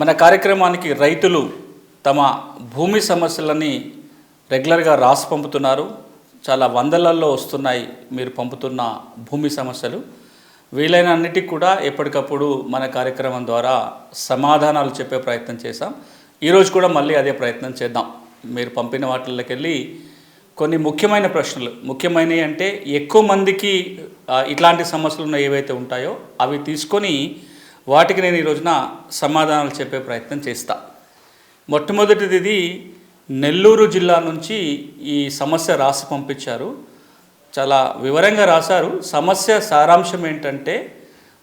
మన కార్యక్రమానికి రైతులు తమ భూమి సమస్యలని రెగ్యులర్గా రాసి పంపుతున్నారు. చాలా వందలల్లో వస్తున్నాయి మీరు పంపుతున్న భూమి సమస్యలు. వీలైన అన్నిటికీ కూడా ఎప్పటికప్పుడు మన కార్యక్రమం ద్వారా సమాధానాలు చెప్పే ప్రయత్నం చేశాం. ఈరోజు కూడా మళ్ళీ అదే ప్రయత్నం చేద్దాం. మీరు పంపిన వాటిల్లోకి వెళ్ళి కొన్ని ముఖ్యమైన ప్రశ్నలు. ముఖ్యమైనవి అంటే ఎక్కువ మందికి ఇట్లాంటి సమస్యలు ఏవైతే ఉంటాయో అవి తీసుకొని వాటికి నేను ఈ రోజున సమాధానాలు చెప్పే ప్రయత్నం చేస్తా. మొట్టమొదటిది ఇది నెల్లూరు జిల్లా నుంచి ఈ సమస్య రాసి పంపించారు. చాలా వివరంగా రాశారు. సమస్య సారాంశం ఏంటంటే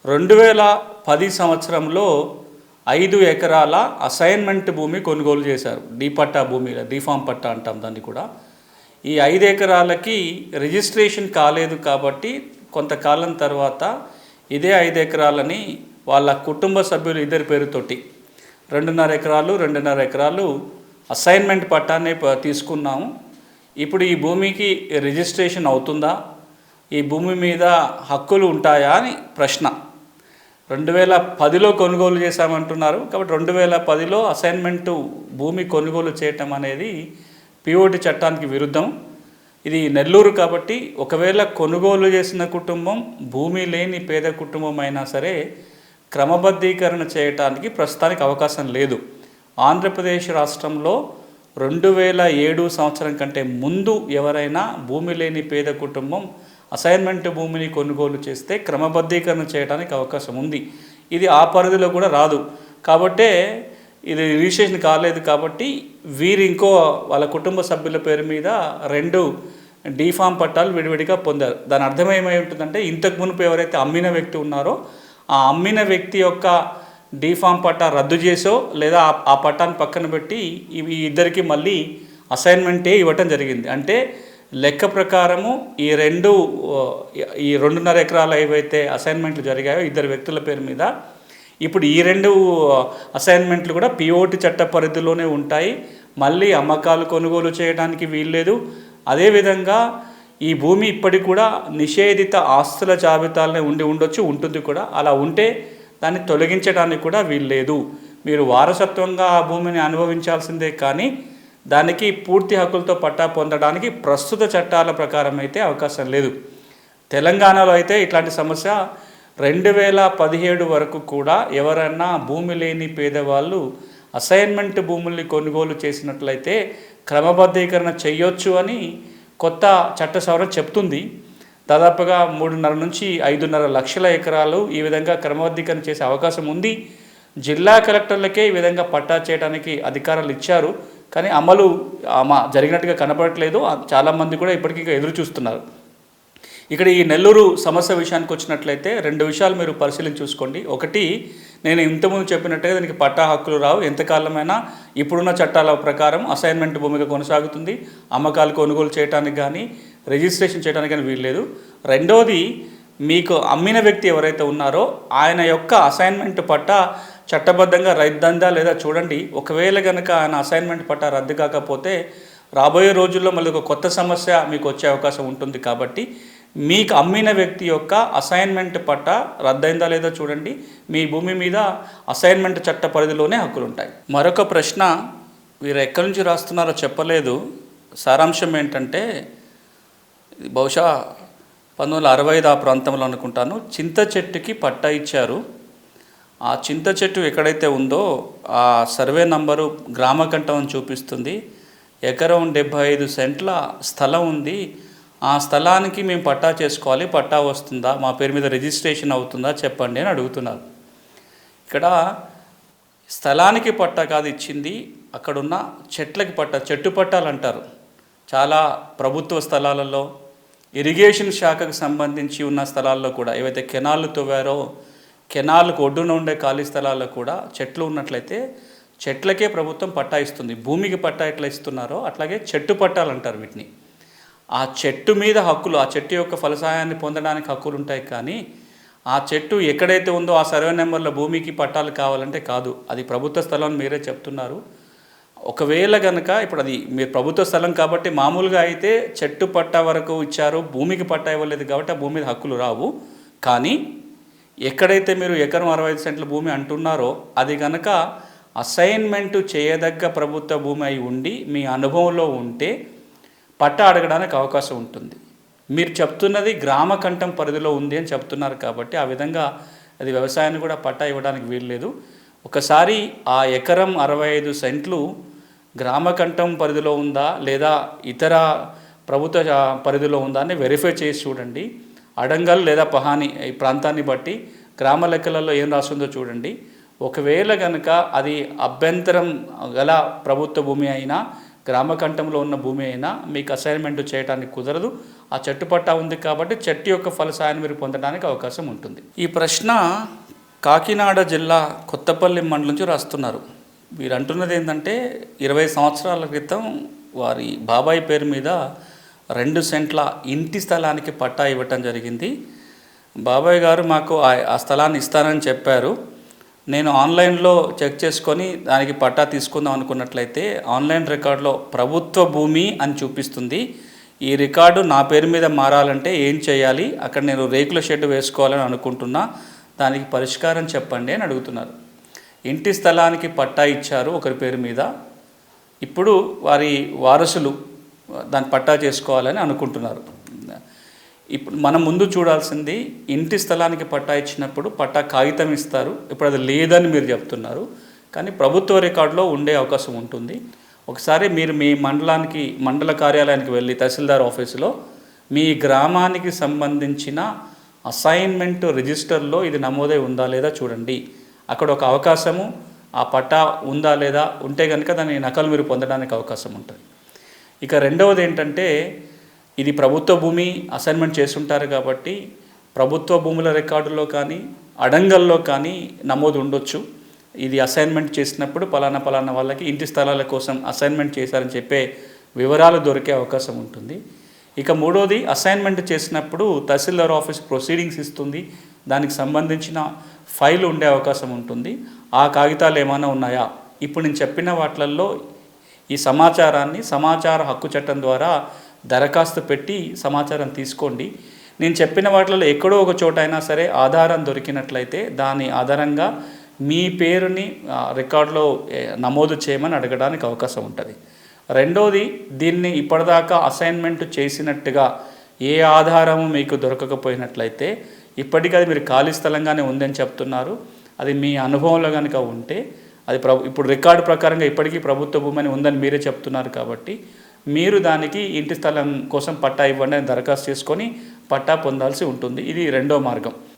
రెండు వేల పది సంవత్సరంలో ఐదు ఎకరాల అసైన్మెంట్ భూమి కొనుగోలు చేశారు. డీ పట్టా భూమి డీఫామ్ పట్టా అంటాం దాన్ని కూడా. ఈ ఐదు ఎకరాలకి రిజిస్ట్రేషన్ కాలేదు కాబట్టి కొంతకాలం తర్వాత ఇదే ఐదు ఎకరాలని వాళ్ళ కుటుంబ సభ్యులు ఇద్దరి పేరుతోటి రెండున్నర ఎకరాలు రెండున్నర ఎకరాలు అసైన్మెంట్ పట్టాన్ని ప- తీసుకున్నాము. ఇప్పుడు ఈ భూమికి రిజిస్ట్రేషన్ అవుతుందా? ఈ భూమి మీద హక్కులు ఉంటాయా అని ప్రశ్న. రెండు వేల పదిలో కొనుగోలు చేశామంటున్నారు. కాబట్టి రెండు వేల పదిలో అసైన్మెంటు భూమి కొనుగోలు చేయటం అనేది పిఓటి చట్టానికి విరుద్ధం. ఇది నెల్లూరు కాబట్టి ఒకవేళ కొనుగోలు చేసిన కుటుంబం భూమి లేని పేద కుటుంబం అయినా సరే క్రమబద్ధీకరణ చేయటానికి ప్రస్తుతానికి అవకాశం లేదు. ఆంధ్రప్రదేశ్ రాష్ట్రంలో రెండు వేల ఏడు సంవత్సరం కంటే ముందు ఎవరైనా భూమి లేని పేద కుటుంబం అసైన్మెంట్ భూమిని కొనుగోలు చేస్తే క్రమబద్ధీకరణ చేయడానికి అవకాశం ఉంది. ఇది ఆ పరిధిలో కూడా రాదు. కాబట్టే ఇది రిజిస్ట్రేషన్ కాలేదు కాబట్టి వీరు ఇంకో వాళ్ళ కుటుంబ సభ్యుల పేరు మీద రెండు డీఫామ్ పట్టాలు విడివిడిగా పొందారు. దాని అర్థం ఏమై ఉంటుందంటే ఇంతకు మునుపు ఎవరైతే అమ్మిన వ్యక్తి ఉన్నారో ఆ అమ్మిన వ్యక్తి యొక్క డీఫామ్ పట్టా రద్దు చేసో లేదా ఆ- ఆ పట్టాన్ని పక్కన పెట్టి ఇవి ఇద్దరికి మళ్ళీ అసైన్మెంటే ఇవ్వటం జరిగింది. అంటే లెక్క ప్రకారము ఈ రెండు ఈ రెండున్నర ఎకరాలు ఏవైతే అసైన్మెంట్లు జరిగాయో ఇద్దరు వ్యక్తుల పేరు మీద ఇప్పుడు ఈ రెండు అసైన్మెంట్లు కూడా పిఓటి చట్ట పరిధిలోనే ఉంటాయి. మళ్ళీ అమ్మకాలు కొనుగోలు చేయడానికి వీల్లేదు. అదేవిధంగా ఈ భూమి ఇప్పటికి కూడా నిషేధిత ఆస్తుల జాబితాలనే ఉండి ఉండొచ్చు ఉంటుంది కూడా. అలా ఉంటే దాన్ని తొలగించడానికి కూడా వీల్లేదు. మీరు వారసత్వంగా ఆ భూమిని అనుభవించాల్సిందే కానీ దానికి పూర్తి హక్కులతో పట్టా పొందడానికి ప్రస్తుత చట్టాల ప్రకారం అయితే అవకాశం లేదు. తెలంగాణలో అయితే ఇట్లాంటి సమస్య రెండు వేల పదిహేడు వరకు కూడా ఎవరైనా భూమి లేని పేదవాళ్ళు అసైన్మెంట్ భూముల్ని కొనుగోలు చేసినట్లయితే క్రమబద్ధీకరణ చేయొచ్చు అని కొత్త చట్ట సవరణ చెప్తుంది. దాదాపుగా మూడున్నర నుంచి ఐదున్నర లక్షల ఎకరాలు ఈ విధంగా క్రమబద్ధీకరణ చేసే అవకాశం ఉంది. జిల్లా కలెక్టర్లకే ఈ విధంగా పట్టా చేయడానికి అధికారాలు ఇచ్చారు. కానీ అమలు జరిగినట్టుగా కనపడట్లేదు. చాలామంది కూడా ఇప్పటికీ ఎదురు చూస్తున్నారు ఇక్కడ ఈ నెల్లూరు సమస్య విషయానికి వచ్చినట్లయితే రెండు విషయాలు మీరు పరిశీలించి చూసుకోండి. ఒకటి నేను ఇంతకుముందు చెప్పినట్టుగా దానికి పట్టా హక్కులు రావు. ఎంతకాలమైనా ఇప్పుడున్న చట్టాల ప్రకారం అసైన్మెంట్ భూమిగా కొనసాగుతుంది. అమ్మకాలు కొనుగోలు చేయడానికి కానీ రిజిస్ట్రేషన్ చేయడానికి కానీ వీల్లేదు రెండోది మీకు అమ్మిన వ్యక్తి ఎవరైతే ఉన్నారో ఆయన యొక్క అసైన్మెంట్ పట్టా చట్టబద్ధంగా రైద్దందా లేదా చూడండి. ఒకవేళ కనుక ఆయన అసైన్మెంట్ పట్టా రద్దు కాకపోతే రాబోయే రోజుల్లో మళ్ళీ ఒక కొత్త సమస్య మీకు వచ్చే అవకాశం ఉంటుంది కాబట్టి మీకు అమ్మిన వ్యక్తి యొక్క అసైన్మెంట్ పట్ట రద్దయిందా లేదా చూడండి. మీ భూమి మీద అసైన్మెంట్ చట్ట పరిధిలోనే హక్కులు ఉంటాయి మరొక ప్రశ్న వీరు ఎక్కడి నుంచి రాస్తున్నారో చెప్పలేదు. సారాంశం ఏంటంటే బహుశా పంతొమ్మిది వందల అరవై ఐదు ఆ ప్రాంతంలో అనుకుంటాను. చింత చెట్టుకి పట్టా ఇచ్చారు. ఆ చింత చెట్టు ఎక్కడైతే ఉందో ఆ సర్వే నంబరు గ్రామకంఠం అని చూపిస్తుంది. ఎకరం డెబ్భై ఐదు సెంట్ల స్థలం ఉంది. ఆ స్థలానికి మేము పట్టా చేసుకోవాలి పట్టా వస్తుందా మా పేరు మీద రిజిస్ట్రేషన్ అవుతుందా చెప్పండి అని అడుగుతున్నారు. ఇక్కడ స్థలానికి పట్టా కాదు ఇచ్చింది అక్కడున్న చెట్లకి పట్టా చెట్టు పట్టాలు అంటారు. చాలా ప్రభుత్వ స్థలాలలో ఇరిగేషన్ శాఖకు సంబంధించి ఉన్న స్థలాల్లో కూడా ఏవైతే కెనాళ్ళు తవ్వారో కెనాల్కు ఒడ్డున ఉండే ఖాళీ స్థలాల్లో కూడా చెట్లు ఉన్నట్లయితే చెట్లకే ప్రభుత్వం పట్టా ఇస్తుంది. భూమికి పట్టా ఎట్లా ఇస్తున్నారో అట్లాగే చెట్టు పట్టాలు అంటారు వీటిని. ఆ చెట్టు మీద హక్కులు ఆ చెట్టు యొక్క ఫలసాయాన్ని పొందడానికి హక్కులు ఉంటాయి కానీ ఆ చెట్టు ఎక్కడైతే ఉందో ఆ సర్వే నెంబర్లో భూమికి పట్టాలు కావాలంటే కాదు. అది ప్రభుత్వ స్థలం అని మీరే చెప్తున్నారు. ఒకవేళ కనుక ఇప్పుడు అది మీరు ప్రభుత్వ స్థలం కాబట్టి మామూలుగా అయితే చెట్టు పట్టా వరకు ఇచ్చారు భూమికి పట్టా ఇవ్వలేదు కాబట్టి ఆ భూమి మీద హక్కులు రావు. కానీ ఎక్కడైతే మీరు ఎకరం అరవై ఐదు సెంట్ల భూమి అంటున్నారో అది కనుక అసైన్మెంట్ చేయదగ్గ ప్రభుత్వ భూమి అయి ఉండి మీ అనుభవంలో ఉంటే పట్ట అడగడానికి అవకాశం ఉంటుంది. మీరు చెప్తున్నది గ్రామ కంఠం పరిధిలో ఉంది అని చెప్తున్నారు కాబట్టి ఆ విధంగా అది వ్యవసాయాన్ని కూడా పట్టా ఇవ్వడానికి వీల్లేదు. ఒకసారి ఆ ఎకరం అరవై ఐదు సెంట్లు గ్రామ కంఠం పరిధిలో ఉందా లేదా ఇతర ప్రభుత్వ పరిధిలో ఉందా అని వెరిఫై చేసి చూడండి. అడంగల్ లేదా పహాని ఈ ప్రాంతాన్ని బట్టి గ్రామ లెక్కలలో ఏం రాస్తుందో చూడండి. ఒకవేళ కనుక అది అభ్యంతరం గల ప్రభుత్వ భూమి అయినా గ్రామ కంఠంలో ఉన్న భూమి అయినా మీకు అసైన్మెంట్ చేయడానికి కుదరదు. ఆ చెట్టు పట్టా ఉంది కాబట్టి చెట్టు యొక్క ఫలసాయాన్ని మీరు పొందడానికి అవకాశం ఉంటుంది. ఈ ప్రశ్న కాకినాడ జిల్లా కొత్తపల్లి మండలం నుంచి రాస్తున్నారు. వీరు అంటున్నది ఏంటంటే ఇరవై సంవత్సరాల క్రితం వారి బాబాయ్ పేరు మీద రెండు సెంట్ల ఇంటి స్థలానికి పట్టా ఇవ్వటం జరిగింది. బాబాయ్ గారు మాకు ఆ- ఆ స్థలాన్ని ఇస్తానని చెప్పారు. నేను ఆన్లైన్లో చెక్ చేసుకొని దానికి పట్టా తీసుకుందాం అనుకున్నట్లయితే ఆన్లైన్ రికార్డులో ప్రభుత్వ భూమి అని చూపిస్తుంది. ఈ రికార్డు నా పేరు మీద మారాలంటే ఏం చేయాలి? అక్కడ నేను రేకుల షెడ్ వేసుకోవాలని అనుకుంటున్నా. దానికి పరిష్కారం చెప్పండి అని అడుగుతున్నారు. ఇంటి స్థలానికి పట్టా ఇచ్చారు ఒకరి పేరు మీద. ఇప్పుడు వారి వారసులు దాన్ని పట్టా చేసుకోవాలని అనుకుంటున్నారు. ఇప్పుడు మనం ముందు చూడాల్సింది ఇంటి స్థలానికి పట్టా ఇచ్చినప్పుడు పట్టా కాగితం ఇస్తారు. ఇప్పుడు అది లేదని మీరు చెప్తున్నారు. కానీ ప్రభుత్వ రికార్డులో ఉండే అవకాశం ఉంటుంది. ఒకసారి మీరు మీ మండలానికి మండల కార్యాలయానికి వెళ్ళి తహసీల్దార్ ఆఫీసులో మీ గ్రామానికి సంబంధించిన అసైన్మెంట్ రిజిస్టర్లో ఇది నమోదై ఉందా లేదా చూడండి. అక్కడ ఒక అవకాశము ఆ పట్టా ఉందా లేదా ఉంటే కనుక దాని నకలు మీరు పొందడానికి అవకాశం ఉంటుంది. ఇక రెండవది ఏంటంటే ఇది ప్రభుత్వ భూమి అసైన్మెంట్ చేస్తుంటారు కాబట్టి ప్రభుత్వ భూముల రికార్డులో కానీ అడంగల్లో కానీ నమోదు ఉండొచ్చు. ఇది అసైన్మెంట్ చేసినప్పుడు పలానా పలానా వాళ్ళకి ఇంటి స్థలాల కోసం అసైన్మెంట్ చేశారని చెప్పే వివరాలు దొరికే అవకాశం ఉంటుంది. ఇక మూడోది అసైన్మెంట్ చేసినప్పుడు తహసీల్దార్ ఆఫీస్ ప్రొసీడింగ్స్ ఇస్తుంది. దానికి సంబంధించిన ఫైల్ ఉండే అవకాశం ఉంటుంది. ఆ కాగితాలు ఏమైనా ఉన్నాయా? ఇప్పుడు నేను చెప్పిన వాటిల్లో ఈ సమాచారాన్ని సమాచార హక్కు చట్టం ద్వారా దరఖాస్తు పెట్టి సమాచారం తీసుకోండి. నేను చెప్పిన వాటిలో ఎక్కడో ఒక చోట అయినా సరే ఆధారం దొరికినట్లయితే దాని ఆధారంగా మీ పేరుని రికార్డులో నమోదు చేయమని అడగడానికి అవకాశం ఉంటుంది. రెండోది దీన్ని ఇప్పటిదాకా అసైన్మెంట్ చేసినట్టుగా ఏ ఆధారము మీకు దొరకకపోయినట్లయితే ఇప్పటికీ అది మీరు ఖాళీ స్థలంగానే ఉందని చెప్తున్నారు. అది మీ అనుభవంలో కనుక ఉంటే అది ప్రభు ఇప్పుడు రికార్డు ప్రకారంగా ఇప్పటికీ ప్రభుత్వ భూమి అని ఉందని మీరే చెప్తున్నారు కాబట్టి మీరు దానికి ఇంటి స్థలం కోసం పట్టా ఇవ్వండి అని దరఖాస్తు చేసుకొని పట్టా పొందాల్సి ఉంటుంది. ఇది రెండో మార్గం.